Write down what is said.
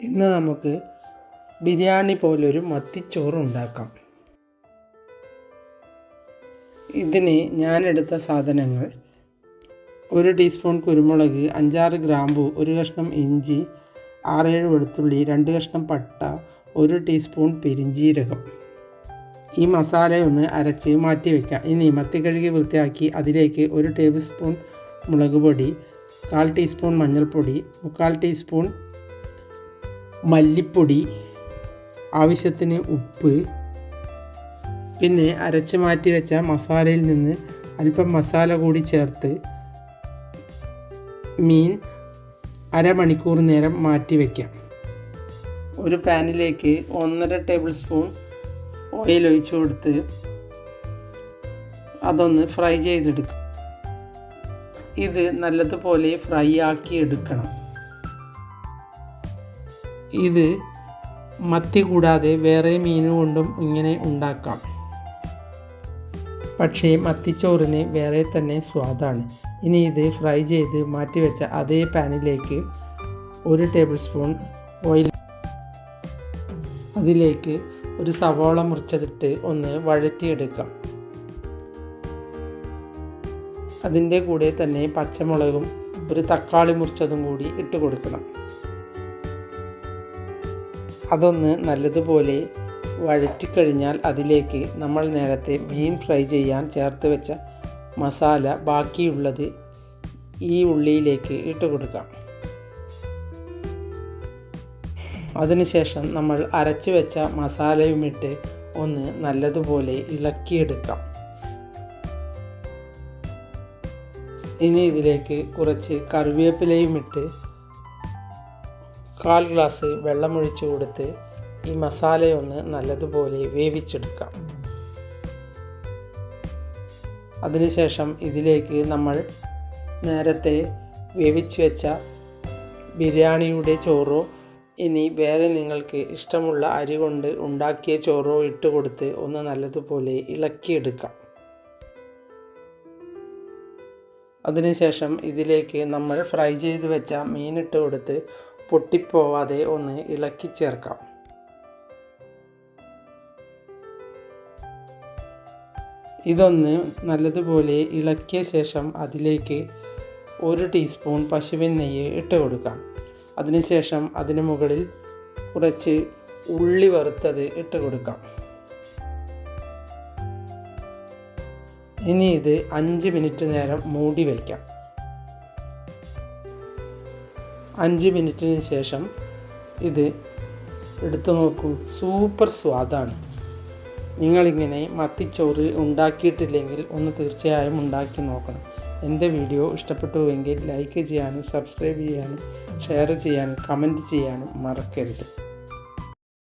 ഇന്ന് നമുക്ക് ബിരിയാണി പോലൊരു മത്തിച്ചോറ് ഉണ്ടാക്കാം. ഇതിന് ഞാനെടുത്ത സാധനങ്ങൾ ഒരു ടീസ്പൂൺ കുരുമുളക് അഞ്ചാറ് ഗ്രാമ്പു ഒരു കഷ്ണം ഇഞ്ചി ആറേഴ് വെളുത്തുള്ളി രണ്ട് കഷ്ണം പട്ട ഒരു ടീസ്പൂൺ പെരിഞ്ജീരകം ഈ മസാലയൊന്ന് അരച്ച് മാറ്റി വയ്ക്കാം ഇനി മത്തി കഴുകി വൃത്തിയാക്കി അതിലേക്ക് ഒരു ടേബിൾ സ്പൂൺ മുളക് പൊടി കാൽ ടീസ്പൂൺ മഞ്ഞൾപ്പൊടി മുക്കാൽ ടീസ്പൂൺ മല്ലിപ്പൊടി ആവശ്യത്തിന് ഉപ്പ് പിന്നെ അരച്ച് മാറ്റി വെച്ച മസാലയിൽ നിന്ന് അല്പം മസാല കൂടി ചേർത്ത് മീൻ അരമണിക്കൂർ നേരം മാറ്റി വയ്ക്കാം ഒരു പാനിലേക്ക് ഒന്നര ടേബിൾ സ്പൂൺ ഓയിൽ ഒഴിച്ചു കൊടുത്ത് അതൊന്ന് ഫ്രൈ ചെയ്തെടുക്കും. ഇത് നല്ലതുപോലെ ഫ്രൈ ആക്കി എടുക്കണം. ഇത് മത്തി കൂടാതെ വേറെ മീൻ കൊണ്ടും ഇങ്ങനെ ഉണ്ടാക്കാം. പക്ഷേ മത്തിച്ചോറിന് വേറെ തന്നെ സ്വാദാണ്. ഇനി ഇത് ഫ്രൈ ചെയ്ത് മാറ്റി വെച്ച അതേ പാനിലേക്ക് ഒരു ടേബിൾ സ്പൂൺ ഓയിൽ അതിലേക്ക് ഒരു സവോള മുറിച്ചതിട്ട് ഒന്ന് വഴറ്റിയെടുക്കാം. അതിന്റെ കൂടെ തന്നെ പച്ചമുളകും ഒരു തക്കാളി മുറിച്ചതും കൂടി ഇട്ട് കൊടുക്കണം. അതൊന്ന് നല്ലതുപോലെ വഴറ്റിക്കഴിഞ്ഞാൽ അതിലേക്ക് നമ്മൾ നേരത്തെ മീൻ ഫ്രൈ ചെയ്യാൻ ചേർത്ത് വെച്ച മസാല ബാക്കിയുള്ളത് ഈ ഉള്ളിയിലേക്ക് ഇട്ട് കൊടുക്കാം. അതിനുശേഷം നമ്മൾ അരച്ച് വെച്ച മസാലയും ഇട്ട് ഒന്ന് നല്ലതുപോലെ ഇളക്കിയെടുക്കാം. ഇനി ഇതിലേക്ക് കുറച്ച് കറിവേപ്പിലയും ഇട്ട് കാൽ ഗ്ലാസ് വെള്ളമൊഴിച്ച് കൊടുത്ത് ഈ മസാലയൊന്ന് നല്ലതുപോലെ വേവിച്ചെടുക്കാം. അതിനുശേഷം ഇതിലേക്ക് നമ്മൾ നേരത്തെ വേവിച്ച് വെച്ച ബിരിയാണിയുടെ ചോറോ ഇനി വേറെ നിങ്ങൾക്ക് ഇഷ്ടമുള്ള അരി കൊണ്ട് ഉണ്ടാക്കിയ ചോറോ ഇട്ട് കൊടുത്ത് ഒന്ന് നല്ലതുപോലെ ഇളക്കിയെടുക്കാം. അതിനുശേഷം ഇതിലേക്ക് നമ്മൾ ഫ്രൈ ചെയ്ത് വെച്ച മീനിട്ട് കൊടുത്ത് പൊട്ടിപ്പോവാതെ ഒന്ന് ഇളക്കി ചേർക്കാം. ഇതൊന്ന് നല്ലതുപോലെ ഇളക്കിയ ശേഷം അതിലേക്ക് ഒരു ടീസ്പൂൺ പശുവിൻ നെയ്യ് ഇട്ട് കൊടുക്കാം. അതിനുശേഷം അതിന് മുകളിൽ കുറച്ച് ഉള്ളി വറുത്തത് ഇട്ട് കൊടുക്കാം. ഇനി ഇത് അഞ്ച് മിനിറ്റ് നേരം മൂടി വയ്ക്കാം. അഞ്ച് മിനിറ്റിന് ശേഷം ഇത് എടുത്തു നോക്കൂ. സൂപ്പർ സ്വാദാണ്. നിങ്ങളിങ്ങനെ മത്തിച്ചോറ് ഉണ്ടാക്കിയിട്ടില്ലെങ്കിൽ ഒന്ന് തീർച്ചയായും ഉണ്ടാക്കി നോക്കണം. എന്റെ വീഡിയോ ഇഷ്ടപ്പെട്ടുവെങ്കിൽ ലൈക്ക് ചെയ്യാനും സബ്സ്ക്രൈബ് ചെയ്യാനും ഷെയർ ചെയ്യാനും കമന്റ് ചെയ്യാനും മറക്കരുത്.